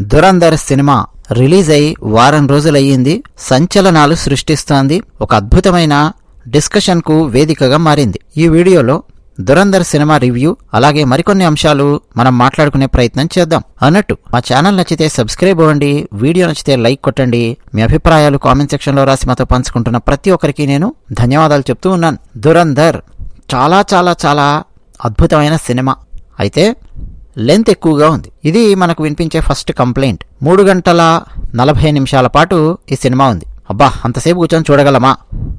Dhurandhar cinema release అయి వారం రోజులయ్యింది. సంచలనాలు సృష్టిస్తోంది. ఒక అద్భుతమైన డిస్కషన్కు వేదికగా మారింది. ఈ వీడియోలో దురందర్ సినిమా రివ్యూ అలాగే మరికొన్ని అంశాలు మనం మాట్లాడుకునే ప్రయత్నం చేద్దాం. అన్నట్టు మా ఛానల్ నచ్చితే సబ్స్క్రైబ్ అవ్వండి వీడియో నచ్చితే లైక్ కొట్టండి. మీ అభిప్రాయాలు కామెంట్ సెక్షన్లో రాసి మాతో పంచుకుంటున్న ప్రతి ఒక్కరికి నేను ధన్యవాదాలు చెప్తూ ఉన్నాను. దురందర్ చాలా చాలా చాలా అద్భుతమైన సినిమా. అయితే లెంత్ ఎక్కువగా ఉంది. ఇది మనకు వినిపించే ఫస్ట్ కంప్లైంట్. మూడు గంటల నలభై నిమిషాల పాటు ఈ సినిమా ఉంది. అబ్బా అంతసేపు కూర్చొని చూడగలమా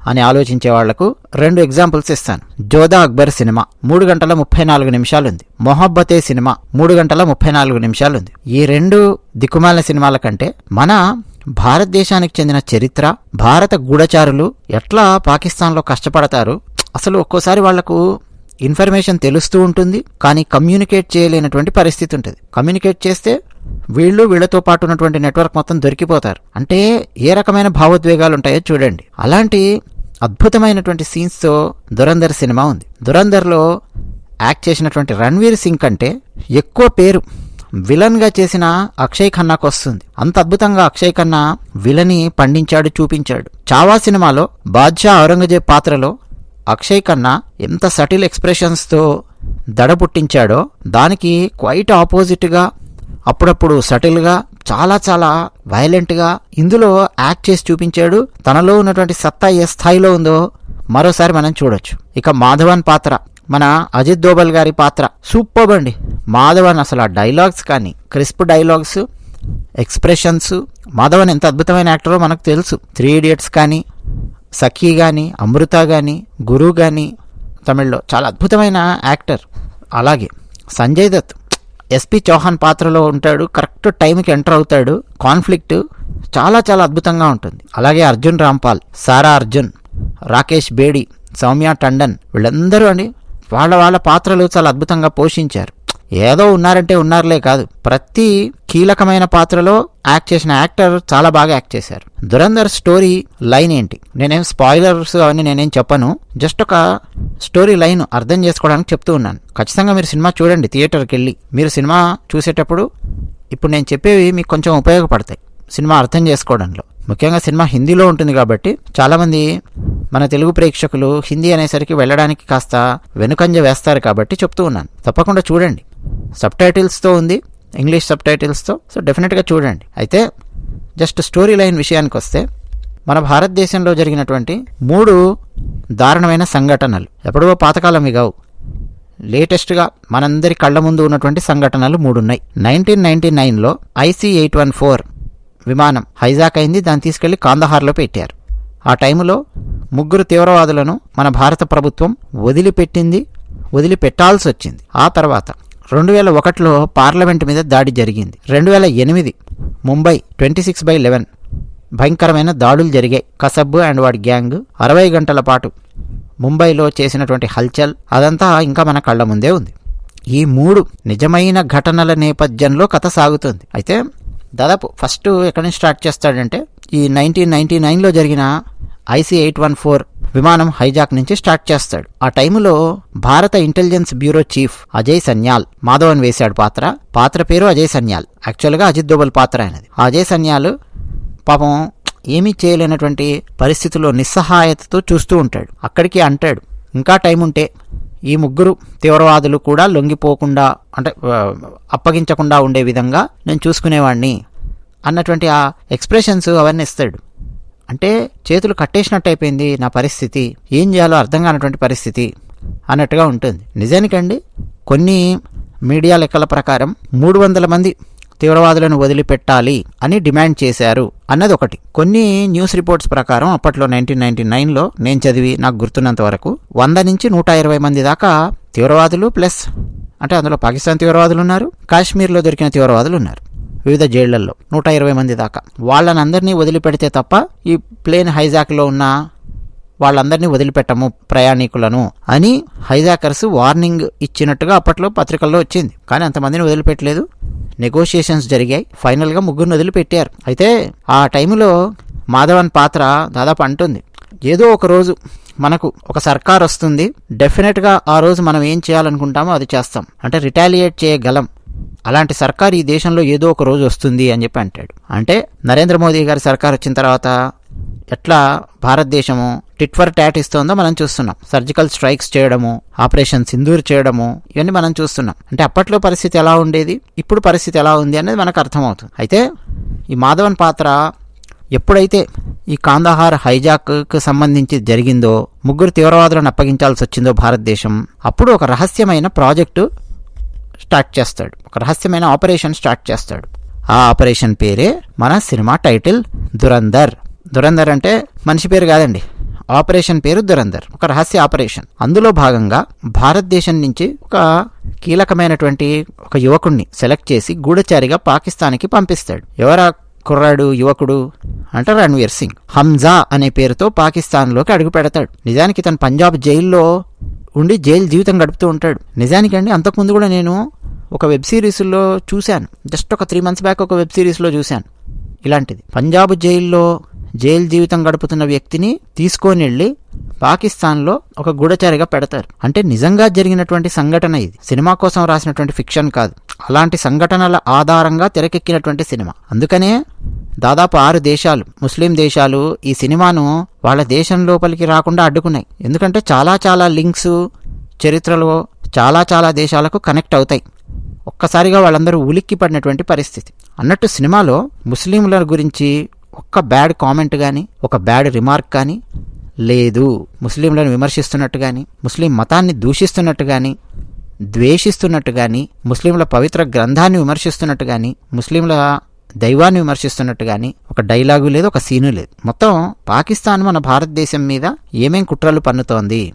అని ఆలోచించే వాళ్ళకు రెండు ఎగ్జాంపుల్స్ ఇస్తాను. జోదా అక్బర్ సినిమా మూడు గంటల ముప్పై నాలుగు నిమిషాలుంది. మొహబ్బతే సినిమా మూడు గంటల ముప్పై నాలుగు నిమిషాలుంది. ఈ రెండు దిక్కుమాలిన సినిమాల కంటే మన భారతదేశానికి చెందిన చరిత్ర భారత గూఢచారులు ఎట్లా పాకిస్తాన్లో కష్టపడతారు? అసలు ఒక్కోసారి వాళ్ళకు ఇన్ఫర్మేషన్ తెలుస్తూ ఉంటుంది కానీ కమ్యూనికేట్ చేయలేనటువంటి పరిస్థితి ఉంటుంది. కమ్యూనికేట్ చేస్తే వీళ్ళు వీళ్ళతో పాటు ఉన్నటువంటి నెట్వర్క్ మొత్తం దొరికిపోతారు. అంటే ఏ రకమైన భావోద్వేగాలు ఉంటాయో చూడండి. అలాంటి అద్భుతమైనటువంటి సీన్స్తో దురందర్ సినిమా ఉంది. దురంధర్లో యాక్ట్ చేసినటువంటి రణ్వీర్ సింగ్ కంటే ఎక్కువ పేరు విలన్గా చేసిన అక్షయ్ ఖన్నాకు వస్తుంది. అంత అద్భుతంగా అక్షయ్ ఖన్నా విలని పండించాడు చూపించాడు. చావా సినిమాలో బాద్షా ఔరంగజేబ్ పాత్రలో అక్షయ్ ఖన్నా ఎంత సటిల్ ఎక్స్ప్రెషన్స్తో దడ పుట్టించాడో దానికి క్వైట్ ఆపోజిట్గా అప్పుడప్పుడు సటిల్గా చాలా చాలా వైలెంట్గా ఇందులో యాక్ట్ చేసి చూపించాడు. తనలో ఉన్నటువంటి సత్తా ఏ స్థాయిలో ఉందో మరోసారి మనం చూడొచ్చు. ఇక మాధవన్ పాత్ర మన అజిత్ దోబల్ గారి పాత్ర. సూపర్ అండి. మాధవన్ అసలు ఆ డైలాగ్స్ కానీ క్రిస్ప్ డైలాగ్స్ ఎక్స్ప్రెషన్స్ మాధవన్ ఎంత అద్భుతమైన యాక్టరో మనకు తెలుసు. త్రీ ఇడియట్స్ కానీ సఖీ కానీ అమృత కానీ గురు కానీ తమిళ్ళో చాలా అద్భుతమైన యాక్టర్. అలాగే సంజయ్ దత్ ఎస్పి చౌహాన్ పాత్రలో ఉంటాడు కరెక్ట్ టైంకి ఎంటర్ అవుతాడు. కాన్ఫ్లిక్ట్ చాలా చాలా అద్భుతంగా ఉంటుంది. అలాగే అర్జున్ రాంపాల్ సారా అర్జున్ రాకేష్ బేడి సౌమ్య టండన్ వీళ్ళందరూ అండి వాళ్ళ వాళ్ళ పాత్రలు చాలా అద్భుతంగా పోషించారు. ఏదో ఉన్నారంటే ఉన్నారులే కాదు. ప్రతి కీలకమైన పాత్రలో యాక్ట్ చేసిన యాక్టర్ చాలా బాగా యాక్ట్ చేశారు. దురందర్ స్టోరీ లైన్ ఏంటి? నేనేం స్పాయిలర్స్ అవన్నీ నేనేం చెప్పను. జస్ట్ ఒక స్టోరీ లైన్ అర్థం చేసుకోవడానికి చెప్తూ ఉన్నాను. ఖచ్చితంగా మీరు సినిమా చూడండి థియేటర్కి వెళ్ళి మీరు సినిమా చూసేటప్పుడు ఇప్పుడు నేను చెప్పేవి మీకు కొంచెం ఉపయోగపడతాయి సినిమా అర్థం చేసుకోవడంలో. ముఖ్యంగా సినిమా హిందీలో ఉంటుంది కాబట్టి చాలామంది మన తెలుగు ప్రేక్షకులు హిందీ అనేసరికి వెళ్ళడానికి కాస్త వెనుకంజ వేస్తారు కాబట్టి చెప్తూ ఉన్నాను. తప్పకుండా చూడండి. సబ్ టైటిల్స్తో ఉంది ఇంగ్లీష్ సబ్ టైటిల్స్తో సో డెఫినెట్గా చూడండి. అయితే జస్ట్ స్టోరీ లైన్ విషయానికి వస్తే మన భారతదేశంలో జరిగినటువంటి మూడు దారుణమైన సంఘటనలు. ఎప్పుడో పాతకాలం కావు లేటెస్ట్గా మనందరి కళ్ళ ముందు ఉన్నటువంటి సంఘటనలు మూడు ఉన్నాయి నైన్టీన్ నైన్టీ నైన్లో ఐసీ ఎయిట్ వన్ ఫోర్ విమానం హైజాక్ అయింది దాన్ని తీసుకెళ్ళి కాందహార్లో పెట్టారు. ఆ టైంలో ముగ్గురు తీవ్రవాదులను మన భారత ప్రభుత్వం వదిలిపెట్టింది వదిలిపెట్టాల్సి వచ్చింది ఆ తర్వాత రెండు వేల ఒకటిలో పార్లమెంట్ మీద దాడి జరిగింది. రెండు వేల ఎనిమిది Mumbai twenty six by eleven భయంకరమైన దాడులు జరిగాయి. కసబ్ అండ్ వాడి గ్యాంగ్ అరవై గంటల పాటు ముంబైలో చేసినటువంటి హల్చల్ అదంతా ఇంకా మన కళ్ళ ముందే ఉంది. ఈ మూడు నిజమైన ఘటనల నేపథ్యంలో కథ సాగుతుంది. అయితే దాదాపు ఫస్ట్ ఎక్కడి నుంచి స్టార్ట్ చేస్తాడంటే ఈ నైన్టీన్ నైన్టీ నైన్లో జరిగిన ఐసీ ఎయిట్ వన్ ఫోర్ విమానం హైజాక్ నుంచి స్టార్ట్ చేస్తాడు. ఆ టైములో భారత intelligence bureau chief Ajay Sanyal Madhavan వేశాడు పాత్ర. పాత్ర పేరు అజయ్ సన్యాల్. యాక్చువల్గా అజిత్ దోబల్ పాత్ర ఆయనది. ఆ అజయ్ సన్యాల్ పాపం ఏమీ చేయలేనటువంటి పరిస్థితుల్లో నిస్సహాయతతో చూస్తూ ఉంటాడు. అక్కడికి అంటాడు. ఇంకా టైం ఉంటే ఈ ముగ్గురు తీవ్రవాదులు కూడా లొంగిపోకుండా అంటే అప్పగించకుండా ఉండే విధంగా నేను చూసుకునేవాడిని అన్నటువంటి ఆ ఎక్స్ప్రెషన్స్ అవన్నీ ఇస్తాడు. అంటే చేతులు కట్టేసినట్టు అయిపోయింది నా పరిస్థితి. ఏం చేయాలో అర్థం కానటువంటి పరిస్థితి అన్నట్టుగా ఉంటుంది. నిజానికండి కొన్ని మీడియా లెక్కల ప్రకారం మూడు వందల మంది తీవ్రవాదులను వదిలిపెట్టాలి అని డిమాండ్ చేశారు అన్నది ఒకటి. కొన్ని న్యూస్ రిపోర్ట్స్ ప్రకారం అప్పట్లో నైన్టీన్ నైన్టీ నైన్లో నేను చదివి నాకు గుర్తున్నంత వరకు వంద నుంచి నూట ఇరవై మంది దాకా తీవ్రవాదులు ప్లస్ అంటే అందులో పాకిస్తాన్ తీవ్రవాదులు ఉన్నారు కాశ్మీర్లో దొరికిన తీవ్రవాదులు ఉన్నారు. వివిధ జైళ్ళలో నూట ఇరవై మంది దాకా. వాళ్ళని అందరినీ వదిలిపెడితే తప్ప ఈ ప్లేన్ హైజాక్లో ఉన్న వాళ్ళందరినీ వదిలిపెట్టము ప్రయాణికులను అని హైజాకర్స్ వార్నింగ్ ఇచ్చినట్టుగా అప్పట్లో పత్రికల్లో వచ్చింది. కానీ అంతమందిని వదిలిపెట్టలేదు. నెగోషియేషన్స్ జరిగాయి. ఫైనల్గా ముగ్గురిని వదిలిపెట్టారు. అయితే ఆ టైంలో మాధవన్ పాత్ర దాదాపు అంటుంది. ఏదో ఒక రోజు మనకు ఒక సర్కార్ వస్తుంది. డెఫినెట్గా ఆ రోజు మనం ఏం చేయాలనుకుంటామో అది చేస్తాం. అంటే రిటాలియేట్ చేయగలం. అలాంటి సర్కార్ ఈ దేశంలో ఏదో ఒక రోజు వస్తుంది అని చెప్పి అంటాడు. అంటే నరేంద్ర మోదీ గారి సర్కార్ వచ్చిన తర్వాత ఎట్లా భారతదేశము టిట్ ఫర్ ట్యాట్ ఇస్తోందో మనం చూస్తున్నాం. సర్జికల్ స్ట్రైక్స్ చేయడము ఆపరేషన్ సింధూర్ చేయడము ఇవన్నీ మనం చూస్తున్నాం. అంటే అప్పట్లో పరిస్థితి ఎలా ఉండేది? ఇప్పుడు పరిస్థితి ఎలా ఉంది అనేది మనకు అర్థమవుతుంది. అయితే ఈ మాధవన్ పాత్ర ఎప్పుడైతే ఈ కాందహార్ హైజాక్కు సంబంధించి జరిగిందో ముగ్గురు తీవ్రవాదులను అప్పగించాల్సి వచ్చిందో భారతదేశం అప్పుడు ఒక రహస్యమైన ప్రాజెక్టు స్టార్ట్ చేస్తాడు. ఒక రహస్యమైన ఆపరేషన్ స్టార్ట్ చేస్తాడు. ఆ ఆపరేషన్ పేరే మన సినిమా టైటిల్ దురందర్ దురందర్ అంటే మనిషి పేరు కాదండి. ఆపరేషన్ పేరు దురందర్ ఒక రహస్య ఆపరేషన్. అందులో భాగంగా భారతదేశం నుంచి ఒక కీలకమైనటువంటి ఒక యువకుడిని సెలెక్ట్ చేసి గూఢచారిగా పాకిస్తాన్కి పంపిస్తాడు. ఎవరా కుర్రాడు యువకుడు? అంటే రణ్వీర్ సింగ్. హంజా అనే పేరుతో పాకిస్తాన్లోకి అడుగు పెడతాడు. నిజానికి తను పంజాబ్ జైల్లో ఉండి జైలు జీవితం గడుపుతూ ఉంటాడు. నిజానికి అండి అంతకుముందు కూడా నేను ఒక వెబ్ సిరీస్లో చూశాను. జస్ట్ ఒక త్రీ మంత్స్ బ్యాక్ ఒక వెబ్ సిరీస్లో చూశాను. ఇలాంటిది. పంజాబ్ జైల్లో జైలు జీవితం గడుపుతున్న వ్యక్తిని తీసుకొని వెళ్ళి పాకిస్తాన్లో ఒక గూఢచారిగా పెడతారు. అంటే నిజంగా జరిగినటువంటి సంఘటన ఇది. సినిమా కోసం రాసినటువంటి ఫిక్షన్ కాదు. అలాంటి సంఘటనల ఆధారంగా తెరకెక్కినటువంటి సినిమా. అందుకనే దాదాపు ఆరు దేశాలు ముస్లిం దేశాలు ఈ సినిమాను వాళ్ళ దేశం లోపలికి రాకుండా అడ్డుకున్నాయి. ఎందుకంటే చాలా చాలా లింక్స్ చరిత్రలో చాలా చాలా దేశాలకు కనెక్ట్ అవుతాయి. ఒక్కసారిగా వాళ్ళందరూ ఉలిక్కి పడినటువంటి పరిస్థితి. అన్నట్టు సినిమాలో ముస్లింల గురించి ఒక్క బ్యాడ్ కామెంట్ కానీ ఒక బ్యాడ్ రిమార్క్ కానీ లేదు ముస్లింలను విమర్శిస్తున్నట్టు కానీ ముస్లిం మతాన్ని దూషిస్తున్నట్టు కానీ ద్వేషిస్తున్నట్టు కానీ ముస్లింల పవిత్ర గ్రంథాన్ని విమర్శిస్తున్నట్టు కానీ ముస్లింల దైవాన్ని విమర్శిస్తున్నట్టు కానీ ఒక డైలాగు లేదు ఒక సీను లేదు. మొత్తం పాకిస్తాన్ మన భారతదేశం మీద ఏమేం కుట్రలు పన్నుతోంది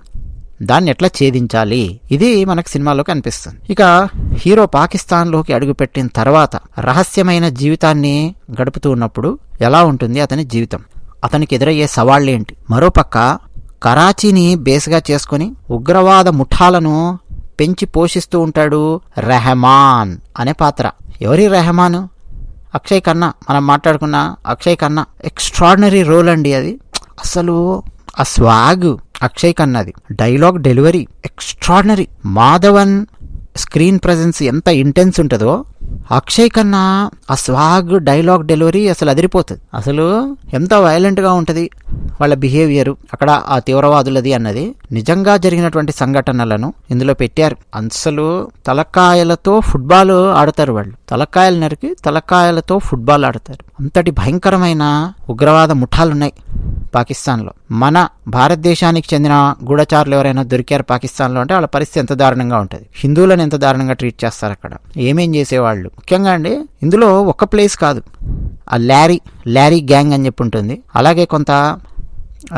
దాన్ని ఎట్లా ఛేదించాలి ఇది మనకు సినిమాలో కనిపిస్తుంది ఇక హీరో పాకిస్తాన్లోకి అడుగుపెట్టిన తర్వాత రహస్యమైన జీవితాన్ని గడుపుతూ ఉన్నప్పుడు ఎలా ఉంటుంది అతని జీవితం? అతనికి ఎదురయ్యే సవాళ్ళేంటి మరోపక్క కరాచీని బేస్గా చేసుకొని ఉగ్రవాద ముఠాలను పెంచి పోషిస్తూ ఉంటాడు రెహమాన్ అనే పాత్ర. ఎవరి రెహమాన్? అక్షయ్ ఖన్నా మనం మాట్లాడుకున్న అక్షయ్ ఖన్నా ఎక్స్ట్రాడినరీ రోల్ అండి అది. అసలు ఆ swag Akshay ఖన్నాది dialogue delivery extraordinary Madhavan screen presence ఎంత ఇంటెన్స్ ఉంటుందో అక్షయ్ కన్నా ఆ స్వాగ్ డైలాగ్ డెలివరీ అసలు అదిరిపోతుంది. అసలు? ఎంత వైలెంట్గా ఉంటుంది వాళ్ళ బిహేవియర్ అక్కడ ఆ తీవ్రవాదులది అన్నది నిజంగా జరిగినటువంటి సంఘటనలను ఇందులో పెట్టారు. అసలు తలకాయలతో ఫుట్బాల్ ఆడతారు వాళ్ళు. తలకాయలు నరికి తలకాయలతో ఫుట్బాల్ ఆడతారు. అంతటి భయంకరమైన ఉగ్రవాద ముఠాలున్నాయి పాకిస్తాన్లో. మన భారతదేశానికి చెందిన గూఢచారులు ఎవరైనా దొరికారు పాకిస్తాన్లో అంటే వాళ్ళ పరిస్థితి ఎంత దారుణంగా ఉంటుంది? హిందువులను ఎంత దారుణంగా ట్రీట్ చేస్తారు అక్కడ? ఏమేం చేసేవాళ్ళు? ముఖ్యంగా అండి ఇందులో ఒక ప్లేస్ కాదు. ఆ ల్యారీ ల్యారీ గ్యాంగ్ అని చెప్పి ఉంటుంది అలాగే కొంత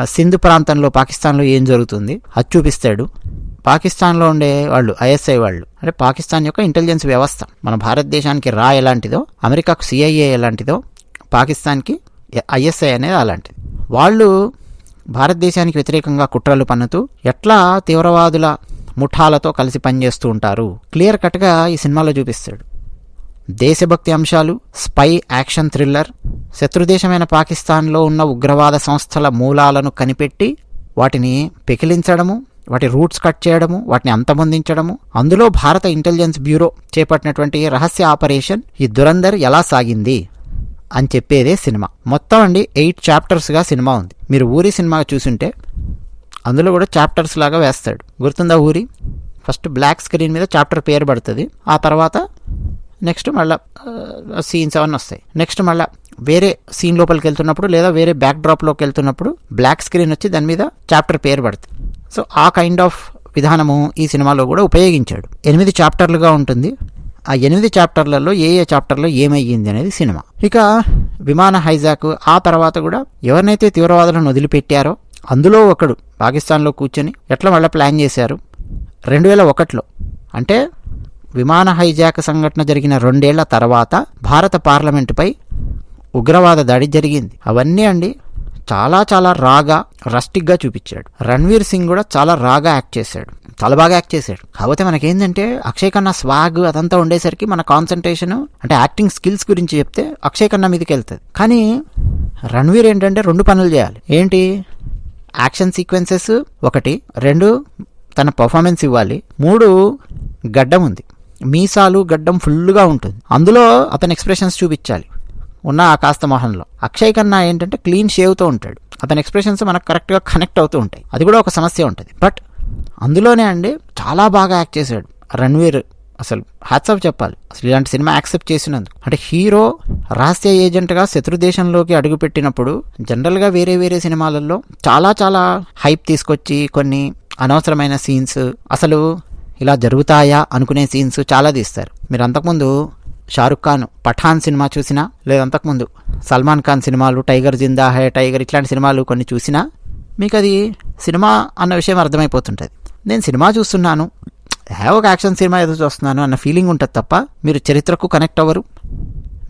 సింధు ప్రాంతంలో పాకిస్తాన్లో ఏం జరుగుతుంది? అది చూపిస్తాడు. పాకిస్తాన్లో ఉండే వాళ్ళు ఐఎస్ఐ వాళ్ళు. అంటే పాకిస్తాన్ యొక్క ఇంటెలిజెన్స్ వ్యవస్థ. మన భారతదేశానికి రా ఎలాంటిదో అమెరికాకు సిఐఏ ఎలాంటిదో పాకిస్తాన్కి ఐఎస్ఐ అనేది అలాంటిది. వాళ్ళు భారతదేశానికి వ్యతిరేకంగా కుట్రలు పన్నుతూ ఎట్లా తీవ్రవాదుల ముఠాలతో కలిసి పనిచేస్తూ ఉంటారు? క్లియర్ కట్గా ఈ సినిమాలో చూపిస్తాడు. దేశభక్తి అంశాలు స్పై యాక్షన్ థ్రిల్లర్ శత్రుదేశమైన పాకిస్తాన్లో ఉన్న ఉగ్రవాద సంస్థల మూలాలను కనిపెట్టి వాటిని పెకిలించడము వాటి రూట్స్ కట్ చేయడము వాటిని అంతమొందించడము అందులో భారత ఇంటెలిజెన్స్ బ్యూరో చేపట్టినటువంటి రహస్య ఆపరేషన్ ఈ దురందర్ ఎలా సాగింది? అని చెప్పేదే సినిమా. మొత్తం అండి ఎయిట్ చాప్టర్స్గా సినిమా ఉంది. మీరు ఊరి సినిమా చూసుంటే అందులో కూడా చాప్టర్స్ లాగా వేస్తాడు. గుర్తుందా ఊరి? ఫస్ట్ బ్లాక్ స్క్రీన్ మీద చాప్టర్ పేరు పడుతుంది. ఆ తర్వాత నెక్స్ట్ మళ్ళీ సీన్స్ అవన్నీ వస్తాయి. నెక్స్ట్ మళ్ళీ వేరే సీన్ లోపలికి వెళ్తున్నప్పుడు లేదా వేరే బ్యాక్ డ్రాప్లోకి వెళ్తున్నప్పుడు బ్లాక్ స్క్రీన్ వచ్చి దాని మీద చాప్టర్ పేరు పడుతుంది. సో ఆ కైండ్ ఆఫ్ విధానము ఈ సినిమాలో కూడా ఉపయోగించాడు. ఎనిమిది చాప్టర్లుగా ఉంటుంది. ఆ ఎనిమిది చాప్టర్లలో ఏ ఏ చాప్టర్లో ఏమయ్యింది అనేది సినిమా. ఇక విమాన హైజాక్ ఆ తర్వాత కూడా ఎవరినైతే తీవ్రవాదులను వదిలిపెట్టారో అందులో ఒకడు పాకిస్తాన్లో కూర్చొని ఎట్లా మళ్ళీ ప్లాన్ చేశారు? రెండు వేల ఒకటిలో అంటే విమాన హైజాక్ సంఘటన జరిగిన రెండేళ్ళ తర్వాత భారత పార్లమెంటుపై ఉగ్రవాద దాడి జరిగింది. అవన్నీ అండి చాలా చాలా రాగా రస్టిక్గా చూపించాడు. రణ్వీర్ సింగ్ కూడా చాలా రాగా యాక్ట్ చేశాడు. చాలా బాగా యాక్ట్ చేశాడు. కాకపోతే మనకేంటంటే అక్షయ్ కన్నా స్వాగ్ అదంతా ఉండేసరికి మన కాన్సన్ట్రేషన్ అంటే యాక్టింగ్ స్కిల్స్ గురించి చెప్తే అక్షయ్ కన్నా మీదకి వెళ్తుంది. కానీ రణ్వీర్ ఏంటంటే రెండు పనులు చేయాలి. ఏంటి? యాక్షన్ సీక్వెన్సెస్ ఒకటి రెండు తన పర్ఫార్మెన్స్ ఇవ్వాలి. మూడు గడ్డం ఉంది. మీసాలు గడ్డం ఫుల్గా ఉంటుంది. అందులో అతని ఎక్స్ప్రెషన్స్ చూపించాలి. ఉన్న ఆ కాస్త మొహంలో అక్షయ్ కన్నా ఏంటంటే క్లీన్ షేవ్తో ఉంటాడు. అతని ఎక్స్ప్రెషన్స్ మనకు కరెక్ట్గా కనెక్ట్ అవుతూ ఉంటాయి. అది కూడా ఒక సమస్య ఉంటుంది. బట్ అందులోనే అండి చాలా బాగా యాక్ట్ చేశాడు రణ్వీర్. అసలు హ్యాట్సాప్ చెప్పాలి. అసలు ఇలాంటి సినిమా యాక్సెప్ట్ చేసినందుకు. అంటే హీరో రహస్య ఏజెంట్గా శత్రు దేశంలోకి అడుగుపెట్టినప్పుడు జనరల్గా వేరే వేరే సినిమాలలో చాలా చాలా హైప్ తీసుకొచ్చి కొన్ని అనవసరమైన సీన్స్ అసలు ఇలా జరుగుతాయా అనుకునే సీన్స్ చాలా తీస్తారు. మీరు అంతకుముందు షారుఖ్ ఖాన్ పఠాన్ సినిమా చూసినా లేదా అంతకుముందు సల్మాన్ ఖాన్ సినిమాలు టైగర్ జిందా హే టైగర్ ఇట్లాంటి సినిమాలు కొన్ని చూసినా మీకు అది సినిమా అన్న విషయం అర్థమైపోతుంటుంది. నేను సినిమా చూస్తున్నాను ఏ ఒక యాక్షన్ సినిమా ఏదో చూస్తున్నాను అన్న ఫీలింగ్ ఉంటుంది తప్ప మీరు చరిత్రకు కనెక్ట్ అవ్వరు.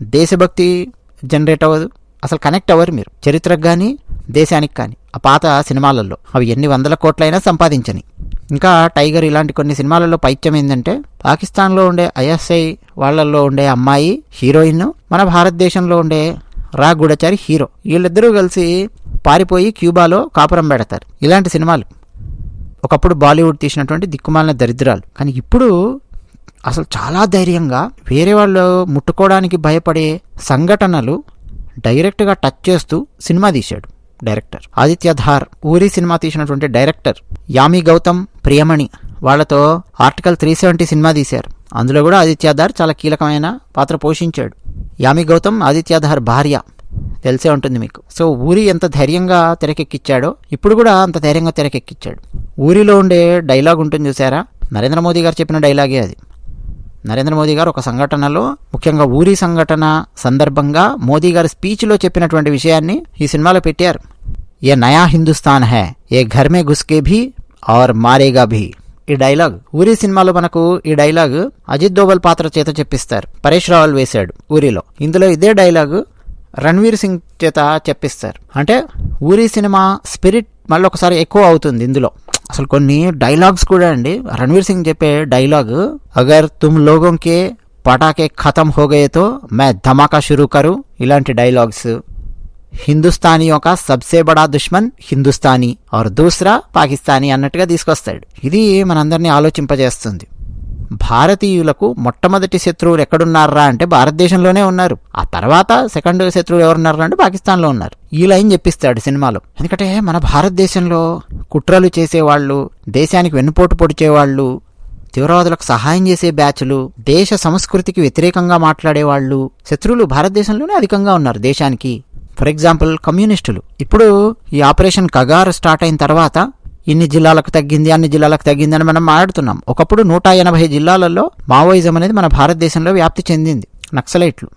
దేశభక్తి జనరేట్ అవ్వదు. అసలు కనెక్ట్ అవ్వరు మీరు. చరిత్రకు కానీ దేశానికి కానీ ఆ పాత సినిమాలలో అవి ఎన్ని వందల కోట్లైనా సంపాదించని. ఇంకా టైగర్ ఇలాంటి కొన్ని సినిమాలలో పైత్యం ఏంటంటే పాకిస్తాన్లో ఉండే ఐఎస్ఐ వాళ్ళల్లో ఉండే అమ్మాయి హీరోయిన్ మన భారతదేశంలో ఉండే రా గూఢచారి హీరో. వీళ్ళిద్దరూ కలిసి పారిపోయి క్యూబాలో కాపురం పెడతారు. ఇలాంటి సినిమాలు. ఒకప్పుడు బాలీవుడ్ తీసినటువంటి దిక్కుమాలిన దరిద్రాలు. కానీ ఇప్పుడు అసలు చాలా ధైర్యంగా వేరే వాళ్ళు ముట్టుకోవడానికి భయపడే సంఘటనలు డైరెక్ట్గా టచ్ చేస్తూ సినిమా తీశాడు. డైరెక్టర్. ఆదిత్య ధార్ ఊరి సినిమా తీసినటువంటి డైరెక్టర్ యామి గౌతమ్ ప్రియమణి వాళ్ళతో ఆర్టికల్ త్రీ సెవెంటీ సినిమా తీశారు. అందులో కూడా ఆదిత్య ధార్ చాలా కీలకమైన పాత్ర పోషించాడు. యామి గౌతమ్ ఆదిత్య ధార్ భార్య తెలిసే ఉంటుంది మీకు. సో ఊరి ఎంత ధైర్యంగా తెరకెక్కిచ్చాడో ఇప్పుడు కూడా అంత ధైర్యంగా తెరకెక్కించాడు ఊరిలో ఉండే డైలాగ్ ఉంటుంది చూసారా? నరేంద్ర మోదీ గారు చెప్పిన డైలాగే అది. నరేంద్ర మోదీ గారు ఒక సంఘటనలో ముఖ్యంగా ఊరి సంఘటన సందర్భంగా మోదీ గారు స్పీచ్లో చెప్పినటువంటి విషయాన్ని ఈ సినిమాలో పెట్టారు. ఏ నయా Hindustan high A ఘర్మే గుస్కే ఘుస్కే Bhi are మారేగా భీ. ఈ డైలాగ్ ఊరి సినిమాలో మనకు ఈ డైలాగ్ అజిత్ దోబల్ పాత్ర చేత చెప్పిస్తారు. పరేష్ రావల్ వేశాడు ఊరిలో. ఇందులో ఇదే డైలాగ్ రణ్వీర్ సింగ్ చేత చెప్పిస్తారు. అంటే ఊరి సినిమా స్పిరిట్ మళ్ళీ ఒకసారి ఎక్కువ అవుతుంది ఇందులో. అసలు కొన్ని డైలాగ్స్ కూడా అండి. రణ్వీర్ సింగ్ చెప్పే డైలాగ్ అగర్ తుమ్ లోగోంకే పటాకే ఖతం హోగయేతో మే ధమాకా షురూ కరు ఇలాంటి డైలాగ్స్. హిందుస్థానీ ఒక సబ్సే బడా దుష్మన్ హిందుస్థానీ ఆర్ దూసరా పాకిస్తానీ అన్నట్టుగా తీసుకొస్తాడు. ఇది మనందరినీ ఆలోచింపజేస్తుంది. భారతీయులకు మొట్టమొదటి శత్రువులు ఎక్కడున్నారా అంటే భారతదేశంలోనే ఉన్నారు. ఆ తర్వాత సెకండ్ శత్రువులు ఎవరున్నారా అంటే పాకిస్తాన్లో ఉన్నారు. ఈ లైన్ చెప్పిస్తాడు సినిమాలో. ఎందుకంటే మన భారతదేశంలో కుట్రలు చేసేవాళ్ళు దేశానికి వెన్నుపోటు పొడిచేవాళ్ళు తీవ్రవాదులకు సహాయం చేసే బ్యాచ్లు దేశ సంస్కృతికి వ్యతిరేకంగా మాట్లాడేవాళ్ళు శత్రువులు భారతదేశంలోనే అధికంగా ఉన్నారు దేశానికి. ఫర్ ఎగ్జాంపుల్ కమ్యూనిస్టులు. ఇప్పుడు ఈ ఆపరేషన్ కగార్ స్టార్ట్ అయిన తర్వాత ఇన్ని జిల్లాలకు తగ్గింది అన్ని జిల్లాలకు తగ్గింది అని మనం మాట్లాడుతున్నాం. ఒకప్పుడు నూట ఎనభై జిల్లాలలో మావోయిజం అనేది మన భారతదేశంలో వ్యాప్తి చెందింది నక్సలైట్లు.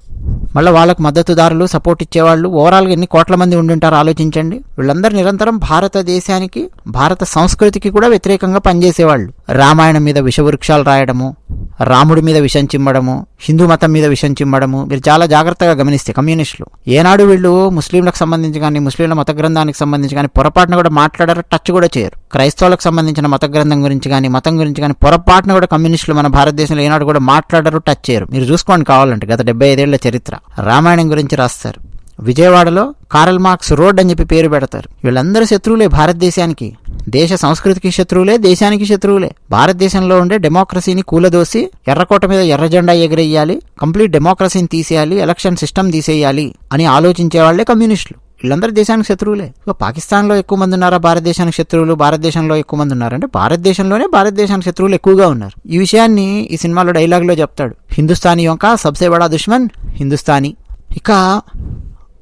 మళ్ళీ వాళ్ళకు మద్దతుదారులు సపోర్ట్ ఇచ్చేవాళ్ళు ఓవరాల్గా ఎన్ని కోట్ల మంది ఉండింటారో ఆలోచించండి. వీళ్ళందరూ నిరంతరం భారతదేశానికి భారత సంస్కృతికి కూడా వ్యతిరేకంగా పనిచేసేవాళ్ళు. రామాయణం మీద విషవృక్షాలు రాయడము రాముడి మీద విషం చిమ్మడము హిందూ మతం మీద విషం చిమ్మడము మీరు చాలా జాగ్రత్తగా గమనిస్తే కమ్యూనిస్టులు. ఏనాడు వీళ్ళు ముస్లింలకు సంబంధించి కానీ ముస్లింల మత గ్రంథానికి సంబంధించి కానీ పొరపాటున కూడా మాట్లాడారు టచ్ కూడా చేయరు. క్రైస్తవులకు సంబంధించిన మత గ్రంథం గురించి కానీ మతం గురించి కానీ పొరపాటున కూడా కమ్యూనిస్టులు మన భారతదేశంలో ఏనాడు కూడా మాట్లాడరు టచ్ చేయరు. మీరు చూసుకోండి కావాలంటే గత డెబ్బై ఐదేళ్ళ చరిత్ర. రామాయణం గురించి రాస్తారు. విజయవాడలో కారల్ మార్క్స్ రోడ్ అని చెప్పి పేరు పెడతారు. వీళ్ళందరూ శత్రువులే భారతదేశానికి. దేశ సంస్కృతికి శత్రువులే దేశానికి శత్రువులే. భారతదేశంలో ఉండే డెమోక్రసీని కూలదోసి ఎర్రకోట మీద ఎర్ర జెండా ఎగిరేయాలి కంప్లీట్ డెమోక్రసీని తీసేయాలి ఎలక్షన్ సిస్టమ్ తీసేయాలి అని ఆలోచించే వాళ్ళే కమ్యూనిస్టులు. వీళ్ళందరూ దేశానికి శత్రువులే. పాకిస్తాన్లో ఎక్కువ మంది ఉన్నారా? భారతదేశానికి శత్రువులు? భారతదేశంలో ఎక్కువ మంది ఉన్నారంటే భారతదేశంలోనే భారతదేశానికి శత్రువులు ఎక్కువగా ఉన్నారు. ఈ విషయాన్ని ఈ సినిమాలో డైలాగ్లో చెప్తాడు. హిందుస్థానీ యొక్క సబ్సే బడా దుష్మన్ హిందుస్థానీ. ఇక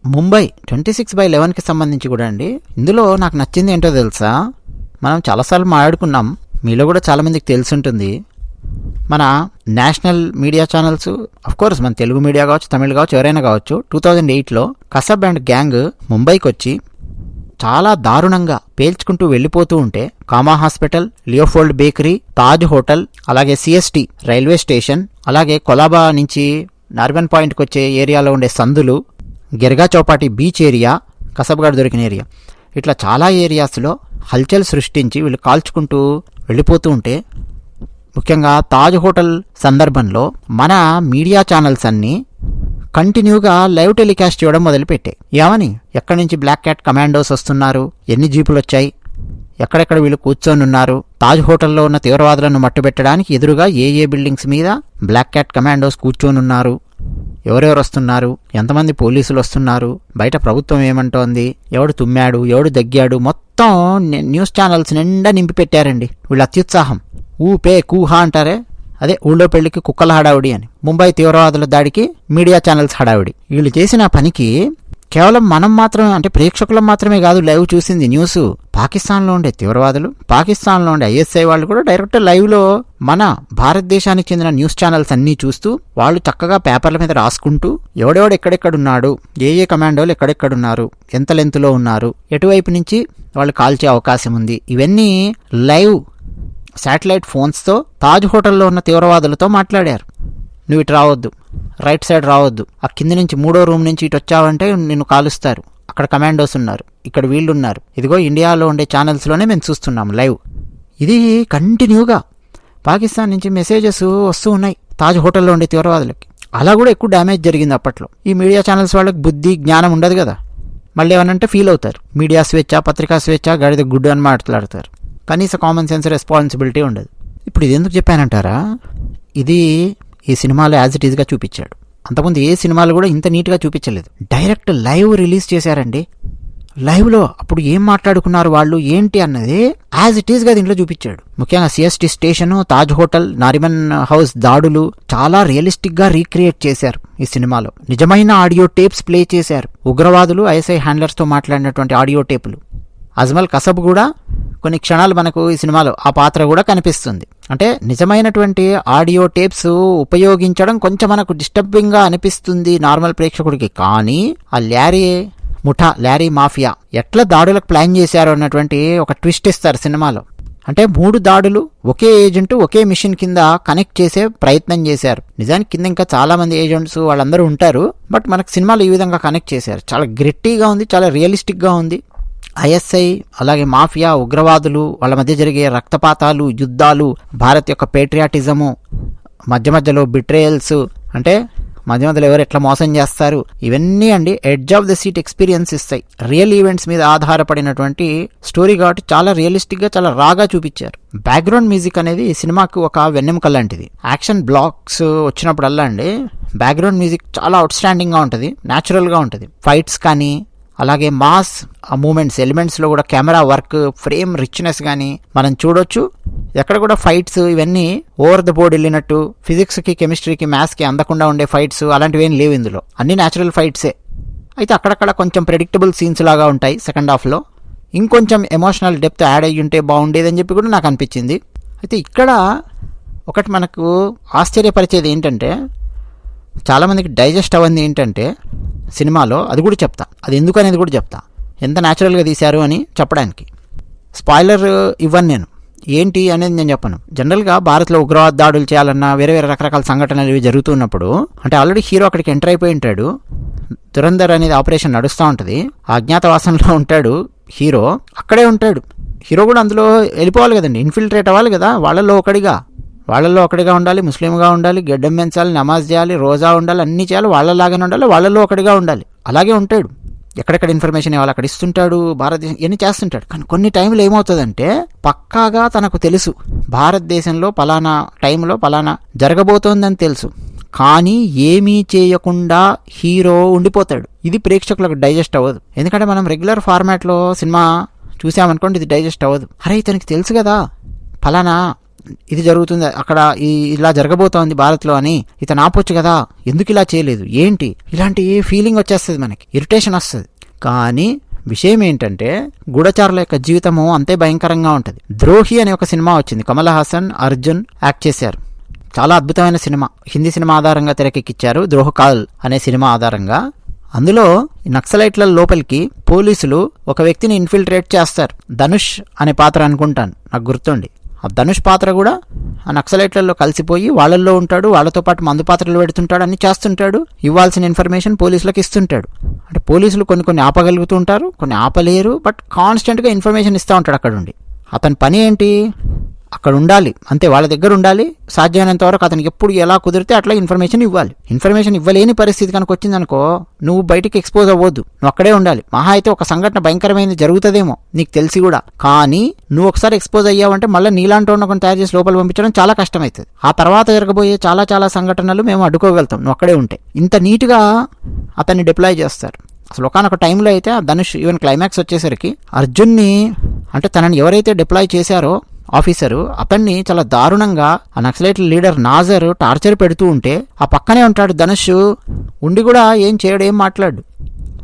ముంబై ట్వంటీ సిక్స్ బై లెవెన్కి సంబంధించి కూడా అండి. ఇందులో నాకు నచ్చింది ఏంటో తెలుసా? మనం చాలాసార్లు మాట్లాడుకున్నాం. మీలో కూడా చాలామందికి తెలుసుంటుంది. మన నేషనల్ మీడియా ఛానల్స్ కోర్స్ మన తెలుగు మీడియా కావచ్చు తమిళ్ కావచ్చు ఎవరైనా కావచ్చు టూ థౌజండ్ ఎయిట్లో కసబ్ అండ్ గ్యాంగ్ ముంబైకి వచ్చి చాలా దారుణంగా పేల్చుకుంటూ వెళ్ళిపోతూ ఉంటే Cama hospital Leopold bakery Taj hotel అలాగే సిఎస్టీ రైల్వే స్టేషన్ అలాగే కొలాబా నుంచి నార్బన్ పాయింట్కి వచ్చే ఏరియాలో ఉండే సందులు గిర్గా చౌపాటి బీచ్ ఏరియా కసబ్గాడ్ దొరికిన ఏరియా. ఇట్లా చాలా ఏరియాస్లో హల్చల్ సృష్టించి వీళ్ళు కాల్చుకుంటూ వెళ్ళిపోతూ ఉంటే ముఖ్యంగా తాజ్ హోటల్ సందర్భంలో మన మీడియా ఛానల్స్ అన్నీ కంటిన్యూగా లైవ్ టెలికాస్ట్ చేయడం మొదలుపెట్టాయి ఏమని? ఎక్కడి నుంచి బ్లాక్ క్యాట్ కమాండోస్ వస్తున్నారు? ఎన్ని జీపులు వచ్చాయి? ఎక్కడెక్కడ వీళ్ళు కూర్చొని ఉన్నారు తాజ్ హోటల్లో ఉన్న తీవ్రవాదులను మట్టుబెట్టడానికి ఎదురుగా ఏ ఏ బిల్డింగ్స్ మీద బ్లాక్ క్యాట్ కమాండోస్ కూర్చొని ఉన్నారు ఎవరెవరు వస్తున్నారు? ఎంతమంది పోలీసులు వస్తున్నారు? బయట ప్రభుత్వం ఏమంటోంది? ఎవడు తుమ్మాడు? ఎవడు దగ్గాడు? మొత్తం న్యూస్ ఛానల్స్ నిండా నింపి పెట్టారండి. వీళ్ళు అత్యుత్సాహం. ఊపే కూహా అంటారే? అదే ఊళ్ళో పెళ్ళికి కుక్కల హడావుడి అని. ముంబై తీవ్రవాదుల దాడికి మీడియా ఛానల్స్ హడావుడి. వీళ్ళు చేసిన పనికి కేవలం మనం మాత్రమే అంటే ప్రేక్షకులం మాత్రమే కాదు లైవ్ చూసింది న్యూస్. పాకిస్తాన్లో ఉండే తీవ్రవాదులు పాకిస్తాన్లో ఉండే ఐఎస్ఐ వాళ్ళు కూడా డైరెక్ట్ లైవ్లో మన భారతదేశానికి చెందిన న్యూస్ ఛానల్స్ అన్నీ చూస్తూ వాళ్ళు చక్కగా పేపర్ల మీద రాసుకుంటూ ఎవడెవడు ఎక్కడెక్కడున్నాడు ఏ ఏ కమాండోలు ఎక్కడెక్కడున్నారు ఎంత లెంత్లో ఉన్నారు ఎటువైపు నుంచి వాళ్ళు కాల్చే అవకాశం ఉంది. ఇవన్నీ లైవ్ శాటిలైట్ ఫోన్స్తో తాజ్ హోటల్లో ఉన్న తీవ్రవాదులతో మాట్లాడారు. నువ్వు ఇటు రావద్దు. రైట్ సైడ్ రావద్దు. ఆ కింది నుంచి మూడో రూమ్ నుంచి ఇటు వచ్చావంటే నిన్ను కాలుస్తారు. అక్కడ కమాండోస్ ఉన్నారు. ఇక్కడ వీళ్ళు ఉన్నారు ఇదిగో ఇండియాలో ఉండే ఛానల్స్లోనే మేము చూస్తున్నాం లైవ్. ఇది కంటిన్యూగా పాకిస్తాన్ నుంచి మెసేజెస్ వస్తూ ఉన్నాయి. తాజ్ హోటల్లో ఉండే తీవ్రవాదులకి. అలా కూడా ఎక్కువ డ్యామేజ్ జరిగింది అప్పట్లో. ఈ మీడియా ఛానల్స్ వాళ్ళకి బుద్ధి జ్ఞానం ఉండదు కదా. మళ్ళీ ఏమనంటే ఫీల్ అవుతారు. మీడియా స్వేచ్ఛ పత్రికా స్వేచ్ఛ గడిద గుడ్ అని మాట్లాడతారు. కనీస కామన్ సెన్స్ రెస్పాన్సిబిలిటీ ఉండదు. ఇప్పుడు ఇది ఎందుకు చెప్పానంటారా? ఇది ఈ సినిమాలో యాజ్ ఇట్ ఈజ్గా చూపించాడు. అంతకుముందు ఏ సినిమాలు కూడా ఇంత నీట్గా చూపించలేదు. డైరెక్ట్ లైవ్ రిలీజ్ చేశారండి. లైవ్లో అప్పుడు ఏం మాట్లాడుకున్నారు వాళ్ళు ఏంటి అన్నది యాజ్ ఇట్ ఈస్గా దీంట్లో చూపించాడు. ముఖ్యంగా CST station Taj hotel Nariman house దాడులు చాలా రియలిస్టిక్గా రీక్రియేట్ చేశారు ఈ సినిమాలో. నిజమైన ఆడియో టేప్స్ ప్లే చేశారు. ఉగ్రవాదులు ఐఎస్ఐ హ్యాండ్లర్స్తో మాట్లాడినటువంటి ఆడియో టేపులు. అజ్మల్ కసబ్ కూడా కొన్ని క్షణాలు మనకు ఈ సినిమాలో ఆ పాత్ర కూడా కనిపిస్తుంది. అంటే నిజమైనటువంటి ఆడియో టేప్స్ ఉపయోగించడం కొంచెం మనకు డిస్టర్బింగ్గా అనిపిస్తుంది నార్మల్ ప్రేక్షకుడికి. కానీ ఆ ల్యారీ ముఠా ల్యారీ మాఫియా ఎట్లా దాడులకు ప్లాన్ చేశారు అన్నటువంటి ఒక ట్విస్ట్ ఇస్తారు సినిమాలో. అంటే మూడు దాడులు ఒకే ఏజెంట్ ఒకే మిషన్ కింద కనెక్ట్ చేసే ప్రయత్నం చేశారు. నిజానికి కింద ఇంకా చాలా మంది ఏజెంట్స్ వాళ్ళందరూ ఉంటారు బట్ మనకు సినిమాలు ఈ విధంగా కనెక్ట్ చేశారు. చాలా గ్రిట్టీగా ఉంది చాలా రియలిస్టిక్గా ఉంది. ఐఎస్ఐ అలాగే మాఫియా ఉగ్రవాదులు వాళ్ళ మధ్య జరిగే రక్తపాతాలు యుద్ధాలు భారత్ యొక్క పేట్రియాటిజము మధ్య మధ్యలో బిట్రేయల్స్ అంటే మధ్య మధ్యలో ఎవరు ఎట్లా మోసం చేస్తారు ఇవన్నీ అండి edge of the seat experience ఇస్తాయి రియల్ ఈవెంట్స్ మీద ఆధారపడినటువంటి స్టోరీ కాబట్టి చాలా రియలిస్టిక్గా చాలా రాగా చూపించారు. బ్యాక్గ్రౌండ్ మ్యూజిక్ అనేది సినిమాకు ఒక వెన్నెముక లాంటిది. యాక్షన్ బ్లాక్స్ వచ్చినప్పుడల్లా అండి బ్యాక్గ్రౌండ్ మ్యూజిక్ చాలా అవుట్స్టాండింగ్గా ఉంటుంది న్యాచురల్గా ఉంటుంది. ఫైట్స్ కానీ అలాగే మాస్ ఆ మూమెంట్స్ ఎలిమెంట్స్లో కూడా కెమెరా వర్క్ ఫ్రేమ్ రిచ్నెస్ కానీ మనం చూడొచ్చు. ఎక్కడ కూడా ఫైట్స్ ఇవన్నీ ఓవర్ ద బోర్డ్ వెళ్ళినట్టు ఫిజిక్స్కి కెమిస్ట్రీకి మ్యాథ్స్కి అందకుండా ఉండే ఫైట్స్ అలాంటివి ఏం లేవు ఇందులో. అన్ని న్యాచురల్ ఫైట్సే అయితే అక్కడక్కడ కొంచెం ప్రెడిక్టబుల్ సీన్స్ లాగా ఉంటాయి సెకండ్ హాఫ్లో ఇంకొంచెం ఎమోషనల్ డెప్త్ యాడ్ అయ్యి ఉంటే బాగుండేదని చెప్పి కూడా నాకు అనిపించింది. అయితే ఇక్కడ ఒకటి మనకు ఆశ్చర్యపరిచేది ఏంటంటే చాలామందికి డైజెస్ట్ అవ్వంది ఏంటంటే సినిమాలో అది కూడా చెప్తా. అది ఎందుకు అనేది కూడా చెప్తా. ఎంత న్యాచురల్గా తీశారు అని చెప్పడానికి. స్పాయిలర్ ఇవ్వను నేను. ఏంటి అనేది నేను చెప్పను. జనరల్గా భారత్లో ఉగ్రవాద దాడులు చేయాలన్నా వేరే వేరే రకరకాల సంఘటనలు ఇవి జరుగుతున్నప్పుడు అంటే ఆల్రెడీ హీరో అక్కడికి ఎంటర్ అయిపోయి ఉంటాడు. దురంధర్ అనేది ఆపరేషన్ నడుస్తూ ఉంటుంది. అజ్ఞాతవాసంలో ఉంటాడు హీరో. అక్కడే ఉంటాడు. హీరో కూడా అందులో వెళ్ళిపోవాలి కదండి. ఇన్ఫిల్ట్రేట్ అవ్వాలి కదా. వాళ్ళల్లో ఒకడిగా. వాళ్ళల్లో ఒకటిగా ఉండాలి ముస్లింగా ఉండాలి గడ్డం పెంచాలి నమాజ్ చేయాలి రోజా ఉండాలి అన్నీ చేయాలి వాళ్ళలాగానే ఉండాలి వాళ్ళల్లో ఒకటిగా ఉండాలి. అలాగే ఉంటాడు. ఎక్కడెక్కడ ఇన్ఫర్మేషన్ ఇవ్వాలి అక్కడ ఇస్తుంటాడు భారతదేశం ఇవన్నీ చేస్తుంటాడు. కానీ కొన్ని టైంలో ఏమవుతుందంటే పక్కాగా తనకు తెలుసు భారతదేశంలో పలానా టైంలో పలానా జరగబోతోందని తెలుసు. కానీ ఏమీ చేయకుండా హీరో ఉండిపోతాడు. ఇది ప్రేక్షకులకు డైజెస్ట్ అవ్వదు. ఎందుకంటే మనం రెగ్యులర్ ఫార్మాట్లో సినిమా చూసామనుకోండి ఇది డైజెస్ట్ అవ్వదు. అరే ఇతనికి తెలుసు కదా ఫలానా ఇది జరుగుతుంది. అక్కడ ఈ ఇలా జరగబోతోంది భారత్లో అని ఇతను ఆపొచ్చు కదా. ఎందుకు ఇలా చేయలేదు? ఏంటి? ఇలాంటి ఫీలింగ్ వచ్చేస్తుంది మనకి. ఇరిటేషన్ వస్తుంది. కానీ విషయం ఏంటంటే గూఢచారుల యొక్క జీవితము అంతే భయంకరంగా ఉంటుంది. ద్రోహి అనే ఒక సినిమా వచ్చింది. కమల్ హాసన్ అర్జున్ యాక్ట్ చేశారు. చాలా అద్భుతమైన సినిమా. హిందీ సినిమా ఆధారంగా తెరకెక్కించారు ద్రోహకాల్ అనే సినిమా ఆధారంగా. అందులో ఈ నక్సలైట్ల లోపలికి పోలీసులు ఒక వ్యక్తిని ఇన్ఫిల్ట్రేట్ చేస్తారు. ధనుష్ అనే పాత్ర అనుకుంటాను. నాకు గుర్తుండి. ధనుష్ పాత్ర కూడా ఆ నక్సలైట్లలో కలిసిపోయి వాళ్ళల్లో ఉంటాడు వాళ్ళతో పాటు మందు పాత్రలు పెడుతుంటాడు అన్ని చేస్తుంటాడు ఇవ్వాల్సిన ఇన్ఫర్మేషన్ పోలీసులకు ఇస్తుంటాడు. అంటే పోలీసులు కొన్ని కొన్ని ఆపగలుగుతూ ఉంటారు కొన్ని ఆపలేరు బట్ కాన్స్టెంట్గా ఇన్ఫర్మేషన్ ఇస్తూ ఉంటాడు అక్కడ ఉండి అతని పని ఏంటి? అక్కడ ఉండాలి అంతే వాళ్ళ దగ్గర ఉండాలి సాధ్యమైనంత వరకు అతనికి ఎప్పుడు ఎలా కుదిరితే అట్లా ఇన్ఫర్మేషన్ ఇవ్వాలి. ఇన్ఫర్మేషన్ ఇవ్వలేని పరిస్థితి కనుక వచ్చిందనుకో నువ్వు బయటికి ఎక్స్పోజ్ అవ్వద్దు. నువ్వు అక్కడే ఉండాలి. మహా అయితే ఒక సంఘటన భయంకరమైనది జరుగుతుందేమో నీకు తెలిసి కూడా. కానీ నువ్వు ఒకసారి ఎక్స్పోజ్ అయ్యావంటే మళ్ళీ నీలాంటి ఉన్న తయారు చేసి లోపల పంపించడం చాలా కష్టమవుతుంది ఆ తర్వాత జరగబోయే చాలా చాలా సంఘటనలు మేము అడ్డుకోగలుగుతాం నువ్వు అక్కడే ఉంటే. ఇంత నీట్గా అతన్ని డిప్లాయ్ చేస్తారు. అసలు ఒకనొక టైంలో అయితే ఆ ధనుష్ ఈవెన్ క్లైమాక్స్ వచ్చేసరికి అర్జున్ని అంటే తనని ఎవరైతే డిప్లాయ్ చేశారో ఆఫీసరు అతన్ని చాలా దారుణంగా ఆ నక్సలైట్ లీడర్ నాజర్ టార్చర్ పెడుతూ ఉంటే ఆ పక్కనే ఉంటాడు ధనుష్. ఉండి కూడా ఏం చేయడు ఏం మాట్లాడు.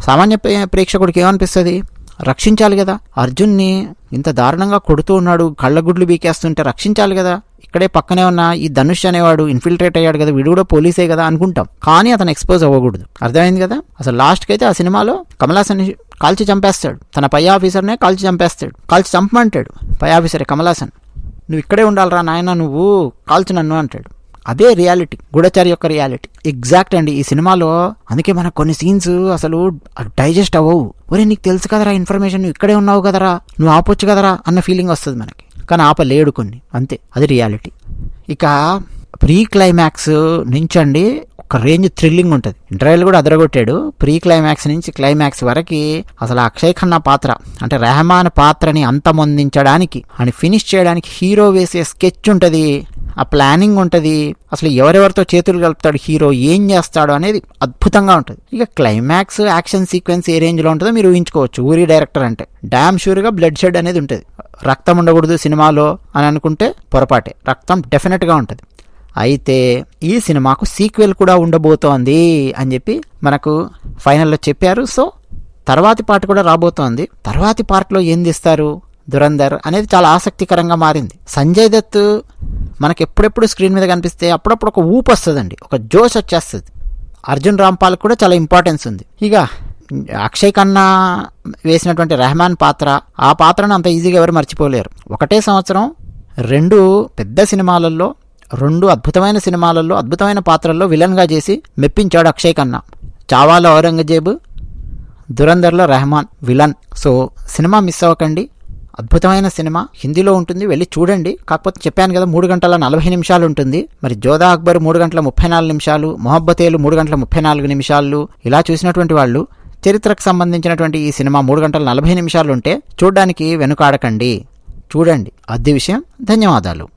సామాన్య ప్రేక్షకుడికి ఏమనిపిస్తుంది? రక్షించాలి కదా. అర్జున్ని ఇంత దారుణంగా కొడుతూ ఉన్నాడు కళ్ళగుడ్లు బీకేస్తుంటే రక్షించాలి కదా. ఇక్కడే పక్కనే ఉన్న ఈ ధనుష్ అనేవాడు ఇన్ఫిల్ట్రేట్ అయ్యాడు కదా వీడు కూడా పోలీసే కదా అనుకుంటాం. కానీ అతను ఎక్స్పోజ్ అవ్వకూడదు. అర్థమైంది కదా? అసలు లాస్ట్కి అయితే ఆ సినిమాలో కమలాసన్ కాల్చి చంపేస్తాడు. తన పై ఆఫీసర్నే కాల్చి చంపేస్తాడు. కాల్చి చంపమంటాడు పై ఆఫీసరే కమలాసన్ నువ్వు ఇక్కడే ఉండాలిరా నాయన నువ్వు కాల్చి నన్ను అంటాడు. అదే రియాలిటీ గూఢచారి యొక్క రియాలిటీ. ఎగ్జాక్ట్ అండి ఈ సినిమాలో అందుకే మనకు కొన్ని సీన్స్ అసలు డైజెస్ట్ అవ్వవు. ఒరే నీకు తెలుసు కదరా ఇన్ఫర్మేషన్ నువ్వు ఇక్కడే ఉన్నావు కదరా నువ్వు ఆపొచ్చు కదరా అన్న ఫీలింగ్ వస్తుంది మనకి. కానీ ఆపలేడు కొన్ని అంతే అది రియాలిటీ. ఇక ప్రీ క్లైమాక్స్ నుంచండి ఒక రేంజ్ థ్రిల్లింగ్ ఉంటుంది. ఇంటర్వెల్ కూడా అదరగొట్టాడు. ప్రీ క్లైమాక్స్ నుంచి క్లైమాక్స్ వరకు అసలు అక్షయ్ ఖన్నా పాత్ర అంటే రెహమాన్ పాత్రని అంతమొందించడానికి అని ఫినిష్ చేయడానికి హీరో వేసే స్కెచ్ ఉంటుంది. ఆ ప్లానింగ్ ఉంటుంది. అసలు ఎవరెవరితో చేతులు కలుపుతాడు హీరో ఏం చేస్తాడు అనేది అద్భుతంగా ఉంటుంది. ఇక క్లైమాక్స్ యాక్షన్ సీక్వెన్స్ ఏ రేంజ్లో ఉంటుందో మీరు ఊహించుకోవచ్చు. ఊరి డైరెక్టర్ అంటే. డ్యామ్ షూర్గా బ్లడ్ షెడ్ అనేది ఉంటుంది. రక్తం ఉండకూడదు సినిమాలో అని అనుకుంటే పొరపాటే. రక్తం డెఫినెట్గా ఉంటుంది. అయితే ఈ సినిమాకు సీక్వెల్ కూడా ఉండబోతోంది అని చెప్పి మనకు ఫైనల్లో చెప్పారు. సో తర్వాతి పార్ట్ కూడా రాబోతోంది. తర్వాతి పార్ట్లో ఏం తీస్తారు దురందర్ అనేది చాలా ఆసక్తికరంగా మారింది. సంజయ్ దత్ మనకి ఎప్పుడెప్పుడు స్క్రీన్ మీద కనిపిస్తే అప్పుడప్పుడు ఒక ఊపు వస్తుందండి. ఒక జోష్ వచ్చేస్తుంది. అర్జున్ రాంపాల్ కూడా చాలా ఇంపార్టెన్స్ ఉంది. ఇక అక్షయ్ ఖన్నా వేసినటువంటి రెహమాన్ పాత్ర ఆ పాత్రను అంత ఈజీగా ఎవరు మర్చిపోలేరు. ఒకటే సంవత్సరం రెండు పెద్ద సినిమాలలో రెండు అద్భుతమైన సినిమాలలో అద్భుతమైన పాత్రల్లో విలన్గా చేసి మెప్పించాడు అక్షయ్ ఖన్నా. చావాలో ఔరంగజేబు దురందర్లో Rehman villain. So cinema miss అవ్వకండి. అద్భుతమైన సినిమా. హిందీలో ఉంటుంది. వెళ్ళి చూడండి. కాకపోతే చెప్పాను కదా మూడు గంటల నలభై నిమిషాలు ఉంటుంది. మరి జోదా అక్బర్ మూడు గంటల ముప్పై నాలుగు నిమిషాలు మొహబ్బతేలు మూడు గంటల ముప్పై నాలుగు నిమిషాలు ఇలా చూసినటువంటి వాళ్ళు చరిత్రకు సంబంధించినటువంటి ఈ సినిమా మూడు గంటల నలభై నిమిషాలు ఉంటే చూడడానికి వెనుకాడకండి. చూడండి. అద్దె విషయం. ధన్యవాదాలు.